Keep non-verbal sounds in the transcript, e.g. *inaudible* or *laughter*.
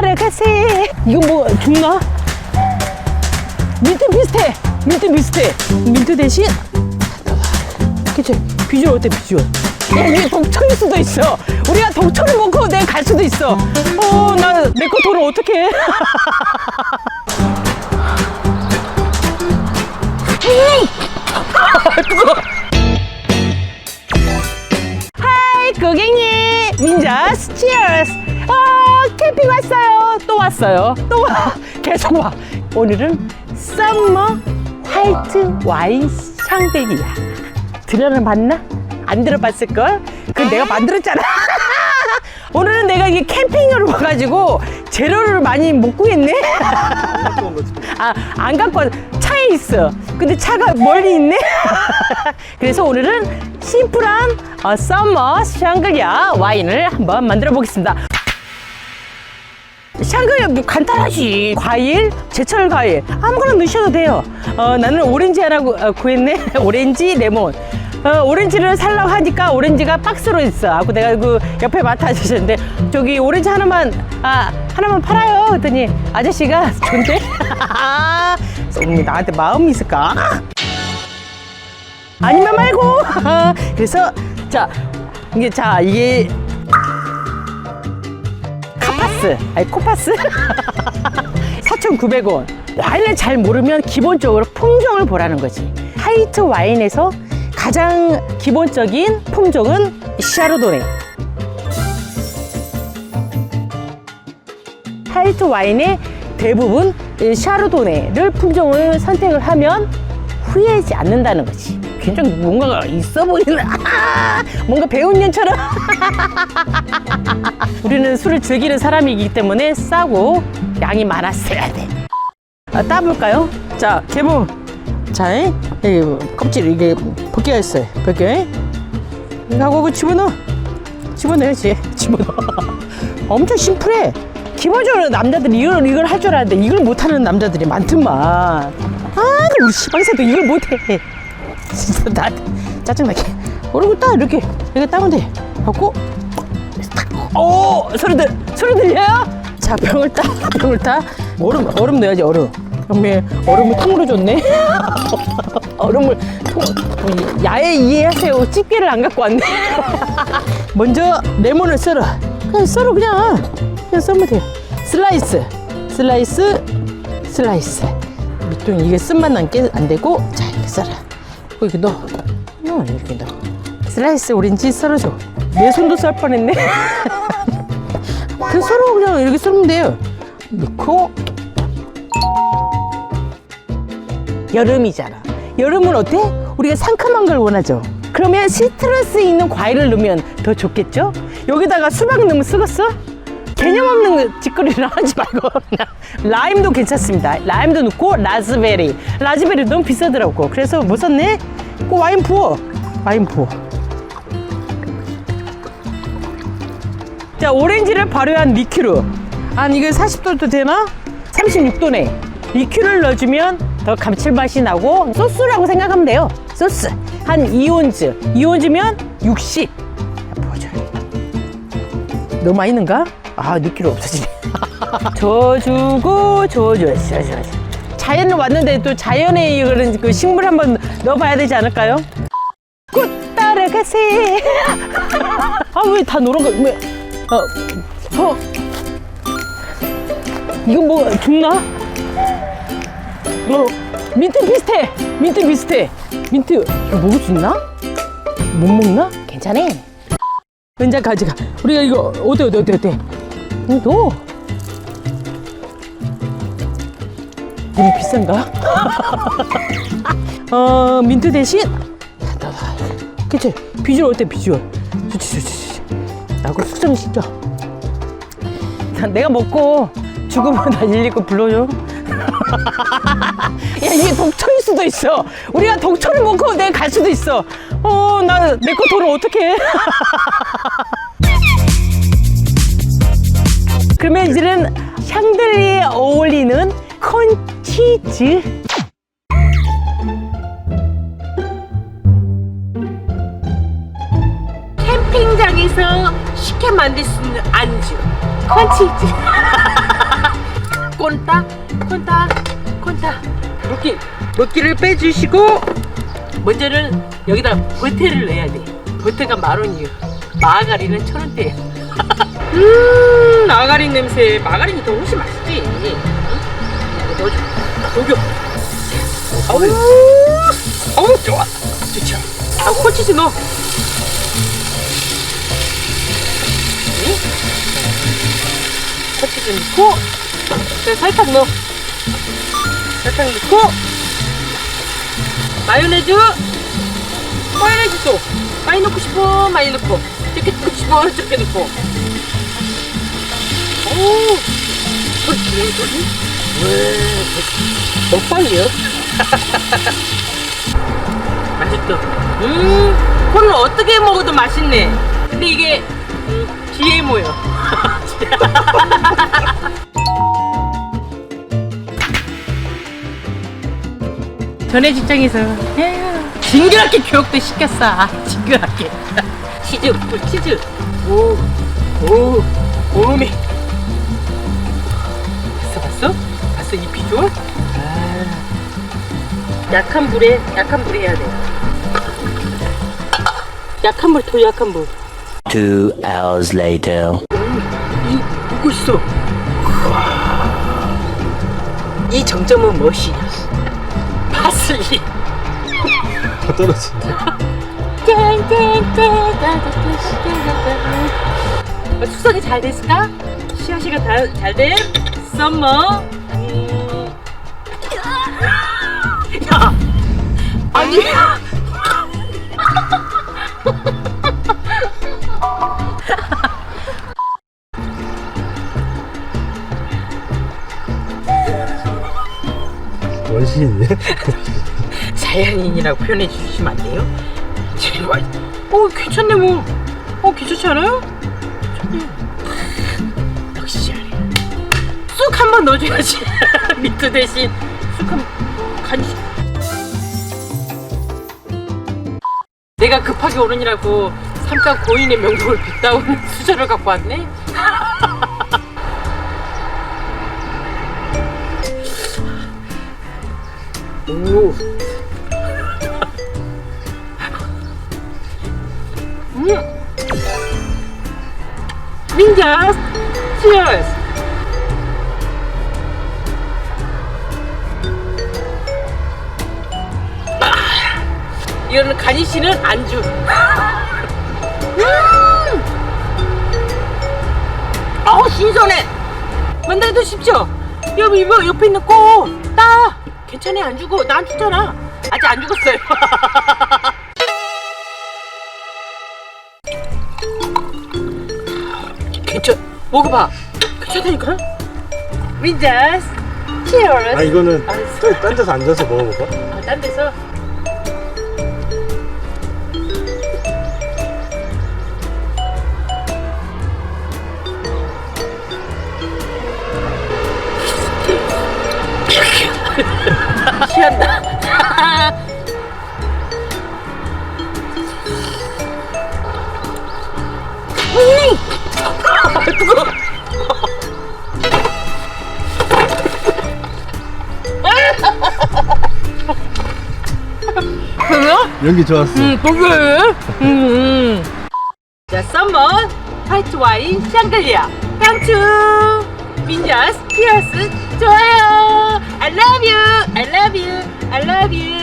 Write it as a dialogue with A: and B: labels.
A: 따라가세. 이거 뭐 죽나? 민트 비슷해. 민트 비슷해. 민트 대신 그치? 비주얼 어때 비주얼? 야, 이게 독초일 수도 있어. 우리가 독초를 먹고 내가 갈 수도 있어. 어, 나내거 돈을 어떻게 해? 왔어요 또 와 *laughs* 계속 와 오늘은 썸머 화이트 와인 샹들리아 들어봤나? 안 들어봤을걸? 그 내가 만들었잖아 *laughs* 오늘은 내가 이게 캠핑을 와가지고 재료를 많이 못 구했네 *laughs* 아, 안 갖고 왔 차에 있어. 근데 차가 멀리 있네. 그래서 오늘은 심플한 어, 썸머 샹글리아 와인을 한번 만들어 보겠습니다. 샹글리아 뭐 간단하지. 과일, 제철 과일 아무거나 넣으셔도 돼요. 어, 나는 오렌지 구, 어, 구했네. *laughs* 오렌지, 레몬. 어, 오렌지를 살라고 하니까 오렌지가 박스로 있어. 하고 내가 그 옆에 마트 아저씨인데 저기 오렌지 하나만 아 하나만 팔아요. 그랬더니 아저씨가 *laughs* 좋대. 좀 *laughs* 나한테 마음이 있을까? 아니면 말고. 그래서 자 이게 자 이게 카파스 아니 코파스 *laughs* 4,900원. 와인을 잘 모르면 기본적으로 품종을 보라는 거지. 화이트 와인에서 가장 기본적인 품종은 샤르도네. 화이트 와인의 대부분 이 샤르도네를 품종을 선택을 하면 후회하지 않는다는 거지. 굉장히 뭔가가 있어 보이는, 아, 뭔가 배운 년처럼. *laughs* 우리는 술을 즐기는 사람이기 때문에 싸고 양이 많았어야 돼. 아, 따볼까요? 자, 개봉. 자, 이 껍질 이게 벗겨야 있어요. 벗겨. 이거 하고 그 집어넣어. 집어넣어야지. 집어넣어. *laughs* 엄청 심플해. 기본적으로 남자들이 이걸, 이걸 할 줄 아는데 이걸 못하는 남자들이 많더만. 아, 우리 시방새도 이걸 못해. 진짜 나 짜증나게. 그리고 딱 이렇게, 이렇게 따면 돼. 하고, 오! 소리 들, 소리 들려요? 자, 병을 따, 병을 따. 얼음, 얼음 넣어야지, 얼음. 형님, 얼음을 통으로 줬네? *laughs* 얼음을 통, 어, 야외 이해하세요. 집게를 안 갖고 왔네. *laughs* 먼저 레몬을 썰어. 그냥 썰어, 그냥. 그냥 썰면 돼요. 슬라이스, 슬라이스, 슬라이스. 밑둥 이게 쓴맛 남게 안 되고, 자, 이렇게 썰어. 이렇게 넣어. 어, 이렇게 넣어. 슬라이스 오렌지 썰어줘. 내 손도 썰 뻔했네. *laughs* 그 썰어 그냥 이렇게 썰면 돼요. 넣고 여름이잖아. 여름은 어때? 우리가 상큼한 걸 원하죠. 그러면 시트러스 있는 과일을 넣으면 더 좋겠죠? 여기다가 수박 넣으면 쓰겠어? 개념 없는 짓거리를 하지 말고 *laughs* 라임도 괜찮습니다. 라임도 넣고 라즈베리. 라즈베리 너무 비싸더라고. 그래서 못 샀네? 그 와인 부어. 와인 부어. 자, 오렌지를 발효한 리큐르. 한 이거 40도도 되나? 36도네. 리큐르를 넣어주면 더 감칠맛이 나고 소스라고 생각하면 돼요. 소스. 한 2온즈. 2온즈면 60. 보여줘요. 너무 많이 넣은가? 아, 리큐르 없어지네. *laughs* 저어줘야지, 저어줘야지. 자연을 왔는데 또 자연의 그런 그 식물 한번 넣어봐야 되지 않을까요? 꽃 따라가세. *laughs* 아, 왜 다 노란 거, 왜, 어, 어. 이거 뭐, 죽나? 어, 민트 비슷해. 민트 비슷해. 민트, 이거 먹을 수 있나? 못 먹나? 괜찮아. 은자 가져가. 우리가 이거, 어때, 어때, 어때, 어때? 이거 너무 비싼가? *laughs* 어, 민트 대신, 그치? 비주얼 어때, 비주얼? 좋지, 좋지, 좋지. 나그 숙성 시켜. 내가 먹고 죽으면 나119 불러줘. *laughs* 야, 이게 독초일 수도 있어. 우리가 독초를 먹고 내가 갈 수도 있어. 어, 나내거 돈을 어떻게 해? *laughs* 그러면 이제는 샹들리에 어울리는 콘치즈.
B: 캠핑장에서 쉽게 만들 수 있는 안주
A: 콘치즈. 꼰따, 꼰따, 꼰따. 물기, 물기를 빼주시고, 먼저는 여기다 버터를 넣어야 돼. 버터가 만 원이요. 마가린은 천 원대. 음, 마가린 냄새. 마가린이 더 훨씬 맛있지. 넣어줘. 녹여. 어우, 어우, 좋아. 좋죠. 아, 콘치즈 넣어. 응? 콘치즈 넣고, 자, 설탕 넣어. 설탕 넣고, 마요네즈, 마요네즈 또 많이 넣고 싶어, 많이 넣고, 적게 넣고 싶어, 적게 넣고. 오, 먹방이요? 맛있다. 음, 콜을 어떻게 먹어도 맛있네. 근데 이게 음, GMO요. 전에 직장에서 에휴, 징그럽게 교육도 시켰어. 아, 징그럽게. 치즈, 꿀 치즈. 오, 오, 오메. 봤어 이 비주얼? 아, 약한 불에, 약한 불에 해야 돼. 약한 불, 더 약한 불.
B: Two hours later.
A: 이 보고 있어. 이 정점은 무엇이냐? 파슬리.
C: 떨어진다.
A: 어, 수석이 잘 됐을까? 시아씨가 다, 잘 된? 썸머. 아니.
C: 원시인이네.
A: 자연인이라고 표현해 주시면 안 돼요? 제발. 어, 괜찮네 뭐. 어, 괜찮지 않아요? 역시 잘해. 쑥 한 번 넣어줘야지. *laughs* 미트 대신 쑥한간 급하게 오느니라고 삼가 고인의 명복을 빗다오는 *laughs* 수저를 갖고 왔네. *laughs* 오. *laughs* 음. 민자, cheers. 아, 이거는 간이 씨는 안주. 음. 아우 신선해. 만나기도 쉽죠? 여기 이거 옆에 있는 꼬 따. 괜찮아 안 죽어. 나 안 죽잖아. 아직 안 죽었어요. *laughs* 괜찮. 먹어봐. 괜찮다니까. 민자스. 치얼스.
C: 아 이거는 딴 데서 앉아서 먹어볼까?
A: 아, 딴 데서. 뜨거워. 그래요?
C: 연기 좋았어.
A: 음, 그게. 음. 자, 썸머, 화이트 와인, 샹글리아, 깡추, 민자스, 피어스, 좋아요. I love you, I love you, I love you.